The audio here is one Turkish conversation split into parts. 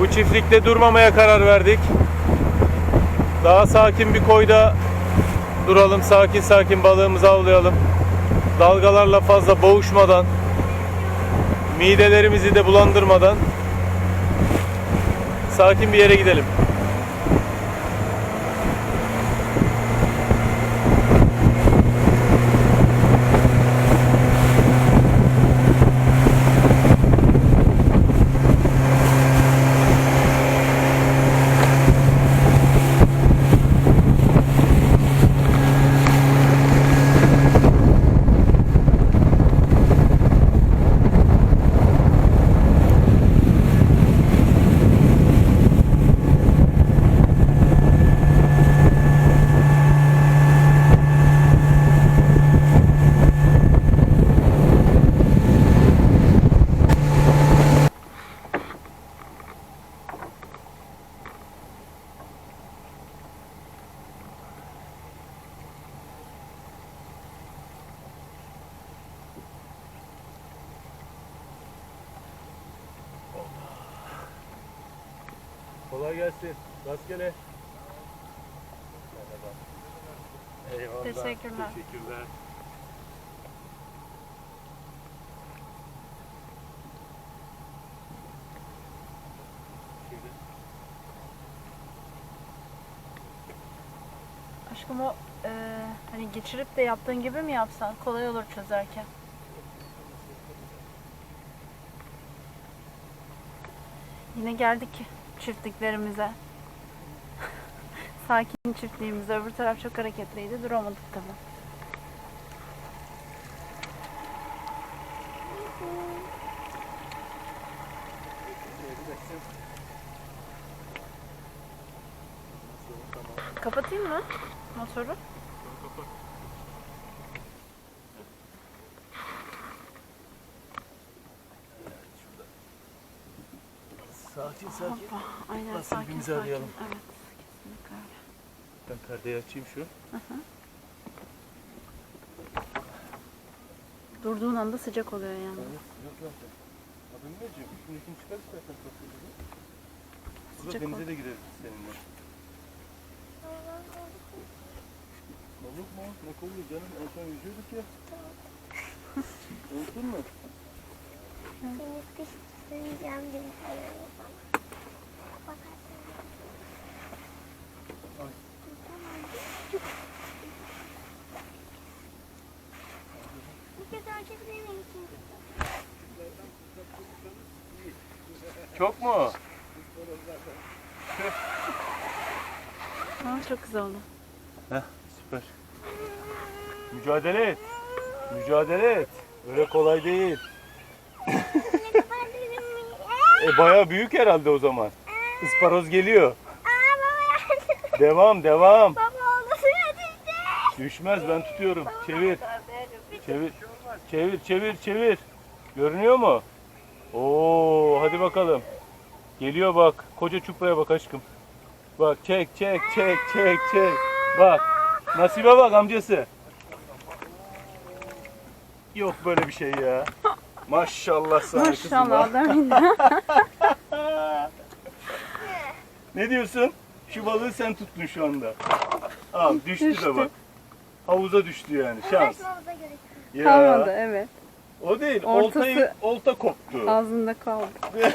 Bu çiftlikte durmamaya karar verdik. Daha sakin bir koyda duralım. Sakin sakin balığımızı avlayalım. Dalgalarla fazla boğuşmadan, midelerimizi de bulandırmadan sakin bir yere gidelim. Kolay gelsin. Rastgele. Eyvallah. Teşekkürler. Teşekkürler. Aşkım o e, hani geçirip de yaptığın gibi mi yapsan kolay olur çözerken. Yine geldik çiftliklerimize. Sakin çiftliğimize. Öbür taraf çok hareketliydi. Duramadık tabii. Kapatayım mı motoru? Sakin sakin. Hoppa. Aynen Nasıl sakin birbirimizi sakin. arayalım? Evet. Kesinlikle öyle. Ben perdeyi açayım şu. Durduğun anda sıcak oluyor yani. Yok yok. Adın ne Cem? Üstündekini çıkar istersen kapıyı. Burada Sıcak denize ol. de gireriz seninle. Balık mı? Ne kollu canım? En son yüzüyorduk ya. Unuttun mu? Seni kışlayacağım bir Bir Çok mu? Ha, çok güzel oldu. Heh, süper. Mücadele et. Mücadele et. Öyle kolay değil. E baya büyük herhalde o zaman. Isparoz geliyor. Aa baba yardım. Devam devam. Baba oldu suya düştü. Düşmez ben tutuyorum. Çevir. Çevir. Çevir çevir çevir. Görünüyor mu? Oo hadi bakalım. Geliyor bak. Koca çupraya bak aşkım. Bak çek çek çek çek çek. Bak. Nasibe bak amcası. Yok böyle bir şey ya. Maşallah sana kızım. Maşallah adamın. Ne diyorsun? Şu balığı sen tuttun şu anda. Al düştü, Düştü. de bak. Havuza düştü yani. Şans. Gerek. yok. Ya. Kalmadı evet. O değil. Ortası- Oltayı, olta koptu. Ağzında kaldı.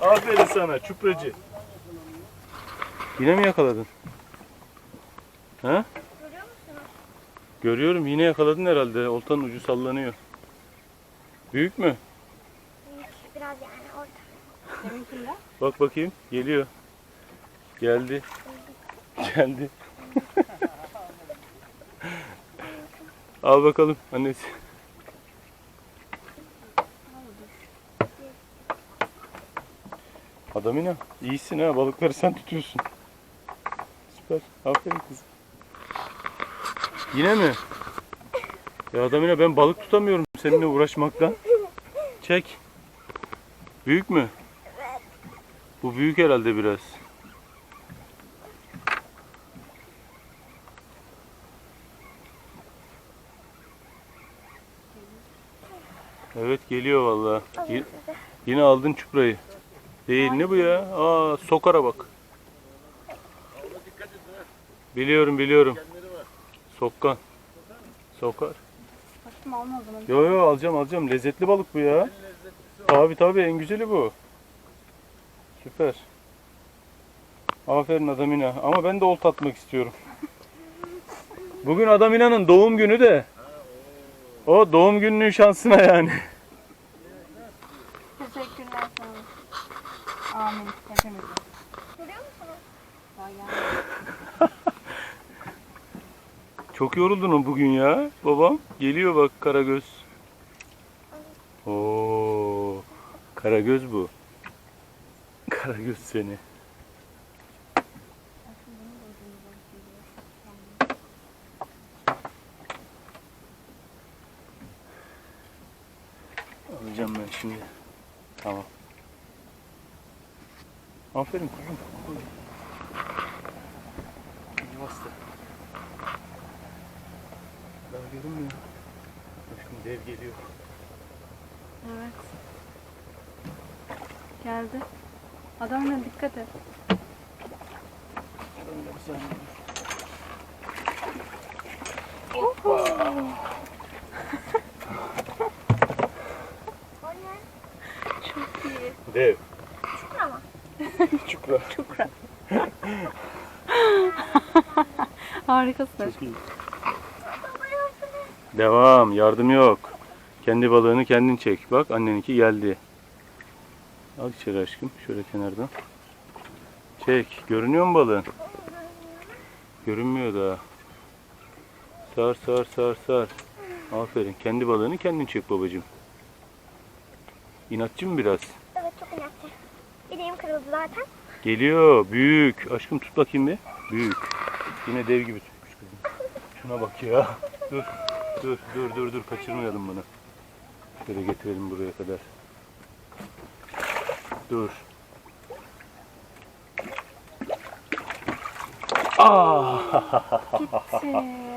Aferin sana çupracı. Yine mi yakaladın? Ha? Görüyor musunuz? Görüyorum yine yakaladın herhalde. Oltanın ucu sallanıyor. Büyük mü? Büyük, Biraz yani orta. Bak bakayım. Geliyor. Geldi. Geldi. Al bakalım annesi. Adamina iyisin ha balıkları sen tutuyorsun. Süper. Aferin kızım. Yine mi? Ya Adamina ben balık tutamıyorum seninle uğraşmaktan. Çek. Büyük mü? Bu büyük herhalde biraz. Evet geliyor vallahi. Y- Yine aldın çuprayı. Değil ne bu ya? Aa sokara bak. Biliyorum biliyorum. Sokkan. Sokar. Aşkım alma o zaman. Yo yo alacağım alacağım. Lezzetli balık bu ya. Tabi tabi en güzeli bu. Süper. Aferin Adamina. Ama ben de olta atmak istiyorum. Bugün Adamina'nın doğum günü de. O doğum gününün şansına yani. Teşekkürler sana. Amin. Hepimize. Görüyor musunuz? Vay ya. Çok yoruldun bugün ya babam. Geliyor bak Karagöz. Oo, Karagöz bu. Karagöz seni. Alacağım ben şimdi. Tamam. Aferin kuzum. Bastı. Daha görünmüyor. Aşkım dev geliyor. Evet. Geldi. Adamla dikkat et. Ben de bir saniye ne? Çok iyi. Dev. Çukur ama. Çukra. Çok Harikasın. Çok iyi. Devam. Yardım yok. Kendi balığını kendin çek. Bak anneninki geldi. Al içeri aşkım. Şöyle kenardan. Çek. Görünüyor mu balığın? Görünmüyor daha. Sar sar sar sar. Aferin. Kendi balığını kendin çek babacığım. İnatçı mı biraz? Evet çok inatçı. Bileğim kırıldı zaten. Geliyor. Büyük. Aşkım tut bakayım bir. Büyük. Yine dev gibi tutmuş kızım. Şuna bak ya. Dur. Dur dur dur dur. Kaçırmayalım bunu. Şöyle getirelim buraya kadar. Dur. Ah! Gitti.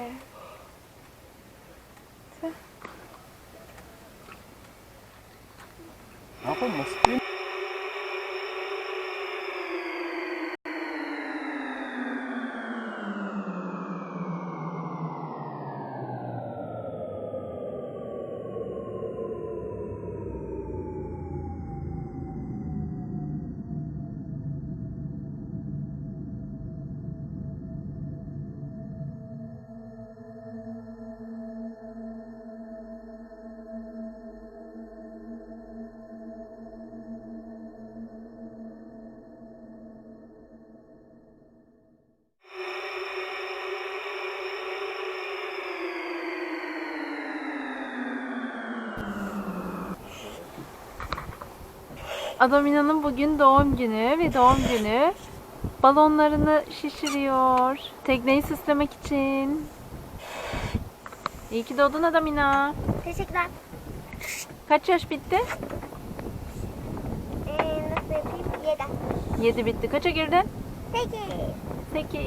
Adamina'nın bugün doğum günü ve doğum günü balonlarını şişiriyor. Tekneyi süslemek için. İyi ki doğdun Adamina. Teşekkürler. Kaç yaş bitti? Ee, nasıl yapayım? Yedi. 7 bitti. Kaça girdin? Peki. 8.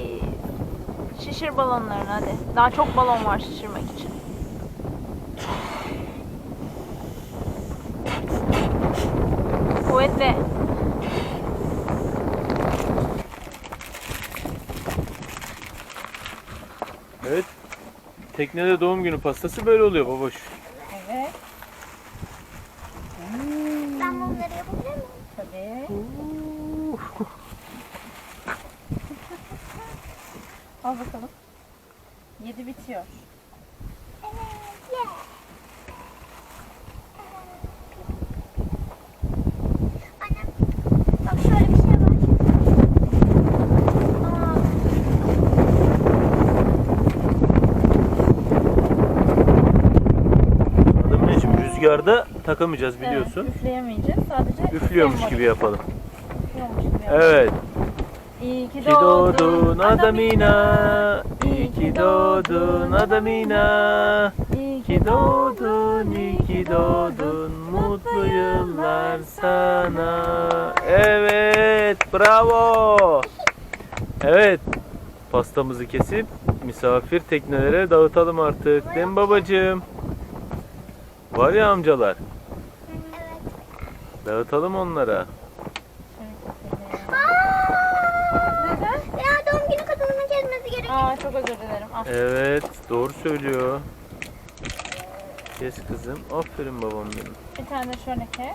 Şişir balonlarını hadi. Daha çok balon var şişirmek için. Kuvvetli. Evet. Teknede doğum günü pastası böyle oluyor baboş. Evet. Ben bunları yapabilir miyim? Tabii. Al bakalım. 7 bitiyor. Evet. Yeah. Annem, bak şöyle bir şey var. Aa, Adamın için rüzgarda takamayacağız biliyorsun. Evet, üfleyemeyeceğiz. Sadece Üflüyormuş gibi yapalım. Üflüyormuş gibi yapalım. Evet. İyi ki ki doğdun Adamina. İyi ki doğdun Adamina. İyi ki doğdun, iyi ki doğdun. Mutlu yıllar sana. Evet, bravo. Evet, pastamızı kesip misafir teknelere dağıtalım artık. Değil mi babacığım? Var ya amcalar. Evet. Dağıtalım onlara. Neden? Ya doğum günü kadınının kesmesi gerekiyor. Aa çok özür dilerim. Ah. Evet doğru söylüyor. Kes kızım. Aferin babam benim. Bir tane şöneke.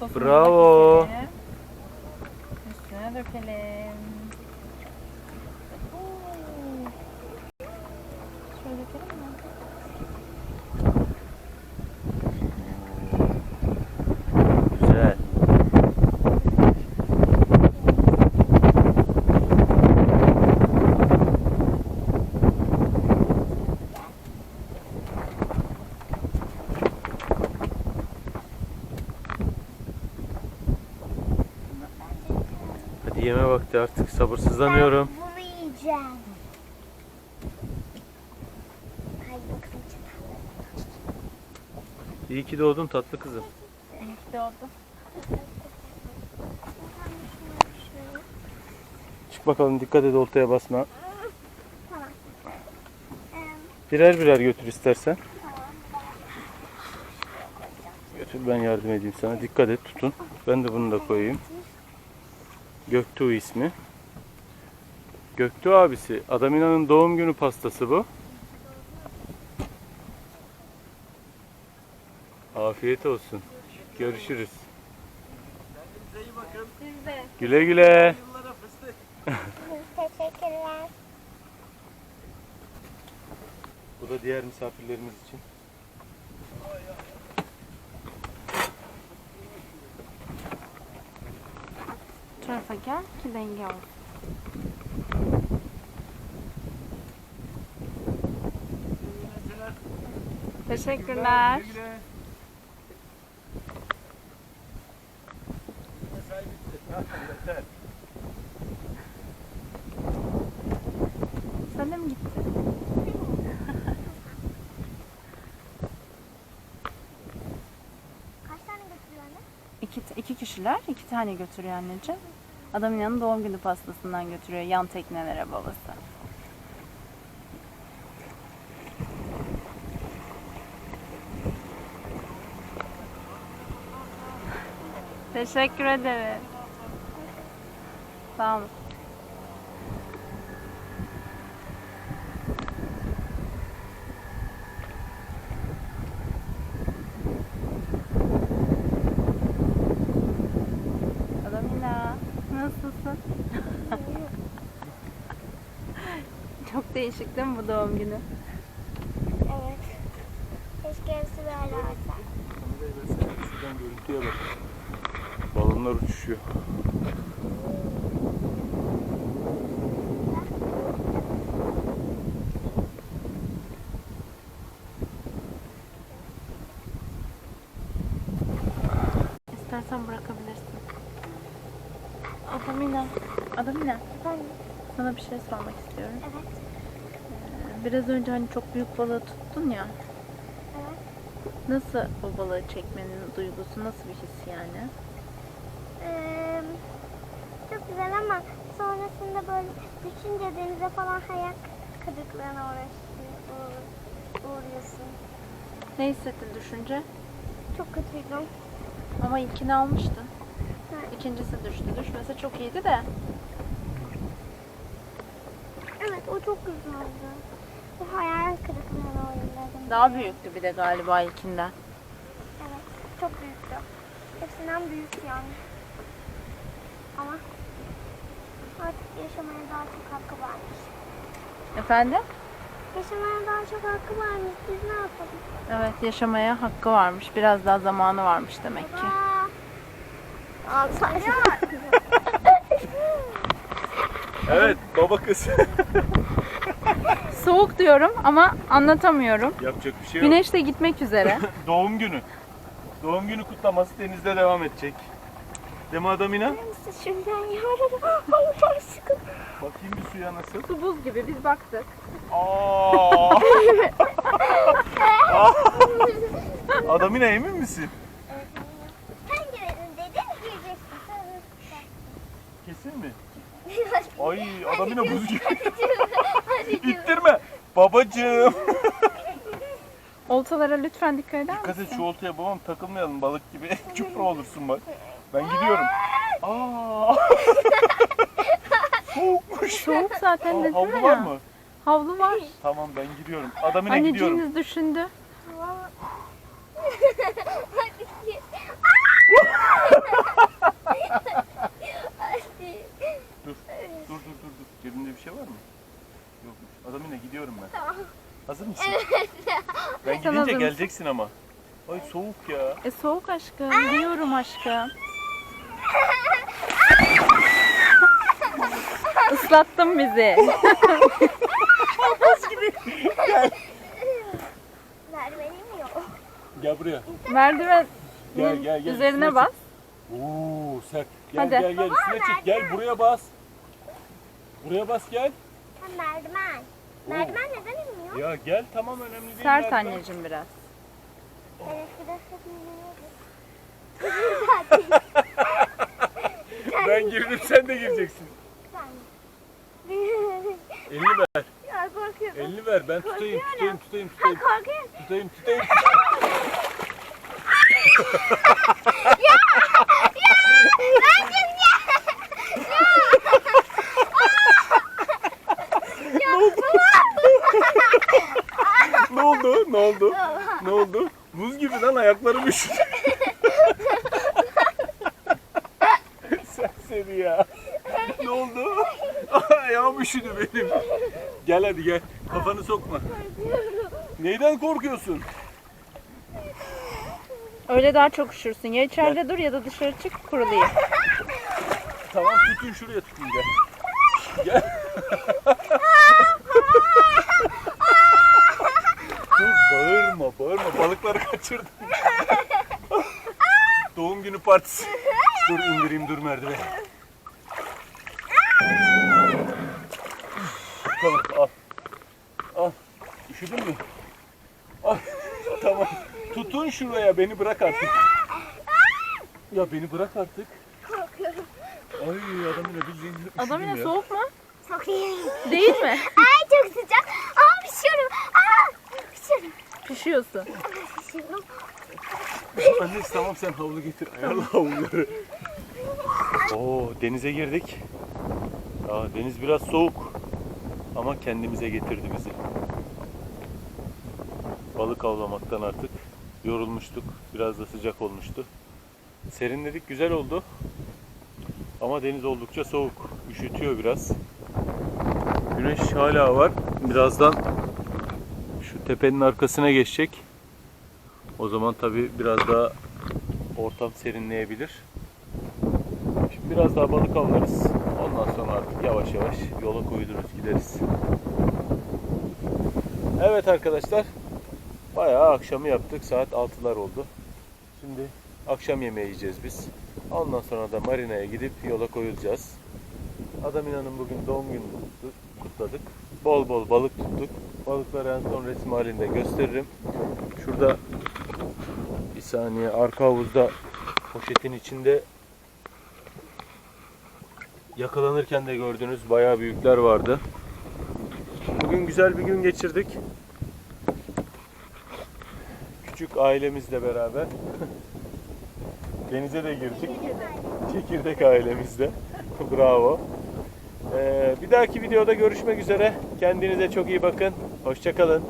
Sosunu Bravo. Üstüne dökelim. Oo. Şöyle dökelim? Yeme vakti artık sabırsızlanıyorum. Ben bunu yiyeceğim. İyi ki doğdun tatlı kızım. İyi oldu. Çık bakalım dikkat et oltaya basma. Birer birer götür istersen. Götür ben yardım edeyim sana. Dikkat et tutun. Ben de bunu da koyayım. Göktuğ ismi. Göktuğ abisi. Adamina'nın doğum günü pastası bu. Afiyet olsun. Görüşürüz. Güle güle. teşekkürler. Bu da diğer misafirlerimiz için. Tarafa gel ki denge olsun. Teşekkürler. Sen de mi gittin? Kaç tane götürüyor anne? İki, iki kişiler iki tane götürüyor anneciğim. Adamın yanı doğum günü pastasından götürüyor yan teknelere babası. Teşekkür ederim. Sağ olun. Adamina, nasılsın? Çok değişik değil mi bu doğum günü? Evet. Keşke hepsi böyle olsa. Şuradan görüntüye bak. Balonlar uçuşuyor. İstersen bırakabilirsin. Adamina, Adamina Efendim? sana bir şey sormak istiyorum. Evet. Biraz önce hani çok büyük balığı tuttun ya. Evet. Nasıl o balığı çekmenin duygusu, nasıl bir his yani? Ee, çok güzel ama sonrasında böyle düşünce denize falan hayal kırıklığına uğraşıyor, uğ- uğruyorsun. Ne hissettin düşünce? Çok kötüydüm. Ama ilkini almıştın. Evet. İkincisi düştü. Düşmese çok iyiydi de. Evet o çok güzeldi. Bu hayal kırıklığına uğradım. Daha büyüktü bir de galiba ilkinden. Evet çok büyüktü. Hepsinden büyük yani. Ama artık yaşamaya daha çok hakkı varmış. Efendim? Yaşamaya daha çok hakkı varmış. Biz ne yapalım? Evet yaşamaya hakkı varmış. Biraz daha zamanı varmış demek ki. Aa. Al sen. Evet baba kız. Soğuk diyorum ama anlatamıyorum. Yapacak bir şey yok. Güneş de gitmek üzere. Doğum günü. Doğum günü kutlaması denizde devam edecek. Değil mi Adamina? Misin şimdiden yarın? Allah aşkına. Bakayım bir suya nasıl. Su buz gibi biz baktık. Aa! Adamina emin misin? Sen girelim dedin gireceksin. Kesin mi? Ay Adamina buz gibi. İttirme. Babacığım. Oltalara lütfen dikkat eder Dikkat et misin? şu oltaya babam takılmayalım balık gibi. Çupra olursun bak. Ben gidiyorum. Aa! Soğuk zaten Aa, dedim havlu ya. var mı? Havlu var. Tamam ben gidiyorum. Adamına gidiyorum. Anneciğiniz düşündü. Dur dur dur dur. Cebinde bir şey var mı? Yokmuş. Adamına gidiyorum ben. Hazır mısın? Ben Sen hazır gidince mısın? geleceksin ama. Ay soğuk ya. E soğuk aşkım. Biliyorum aşkım. Islattın bizi. Merverim yok. Gel buraya. Merdiven Gel gel gel. üzerine üstüne bas. çık. Oo sert. Gel Hadi. gel gel üstüne çık. Gel buraya bas. Buraya bas gel. Ha, merdiven. Merdiven neden inmiyor? Ya gel tamam önemli değil. Sert merdiven. anneciğim biraz. Ben eskiden hep iniyordum. Ben girdim sen de gireceksin. Elini ver. ya korkuyorum. Elini ver. Ben tutayım tutayım tutayım Ha tutayım. korkuyorum. Tutayım tutayım. Ne oldu? Ne oldu? Ne oldu? Buz gibi lan ayaklarım üşüdü. Sen seni ya. Ne oldu? Ayağım üşüdü benim. Gel hadi gel. Kafanı sokma. Neyden korkuyorsun? Öyle daha çok üşürsün. Ya içeride dur ya da dışarı çık kurulayım. Tamam tutun şuraya tutun gel. Gel. Dur bağırma bağırma balıkları kaçırdım. Doğum günü partisi. Dur indireyim dur merdiveni. Tamam al. Al. Üşüdün mü? Al. Tamam. Tutun şuraya beni bırak artık. Ya beni bırak artık. Korkuyorum. Ay adamın bildiğin üşüdüm Adam yine ya. soğuk mu? Çok iyi. Değil mi? Ay çok sıcak. Aa pişiyorum. Aa pişiyorum. Pişiyorsun. Annesi tamam sen havlu getir. Ayarla havluları. Oo denize girdik. Aa, deniz biraz soğuk. Ama kendimize getirdi bizi. Balık avlamaktan artık yorulmuştuk. Biraz da sıcak olmuştu. Serinledik güzel oldu. Ama deniz oldukça soğuk. Üşütüyor biraz. Güneş hala var. Birazdan tepenin arkasına geçecek. O zaman tabi biraz daha ortam serinleyebilir. Şimdi biraz daha balık avlarız. Ondan sonra artık yavaş yavaş yola koyuluruz gideriz. Evet arkadaşlar. Bayağı akşamı yaptık. Saat 6'lar oldu. Şimdi akşam yemeği yiyeceğiz biz. Ondan sonra da marinaya gidip yola koyulacağız. Adam inanın bugün doğum gününü kutladık. Bol bol balık tuttuk. Balıkları en son resim halinde gösteririm. Şurada bir saniye arka havuzda poşetin içinde yakalanırken de gördüğünüz bayağı büyükler vardı. Bugün güzel bir gün geçirdik. Küçük ailemizle beraber denize de girdik. Çekirdek ailemizle. Bravo. Ee, bir dahaki videoda görüşmek üzere. Kendinize çok iyi bakın. Hoşçakalın.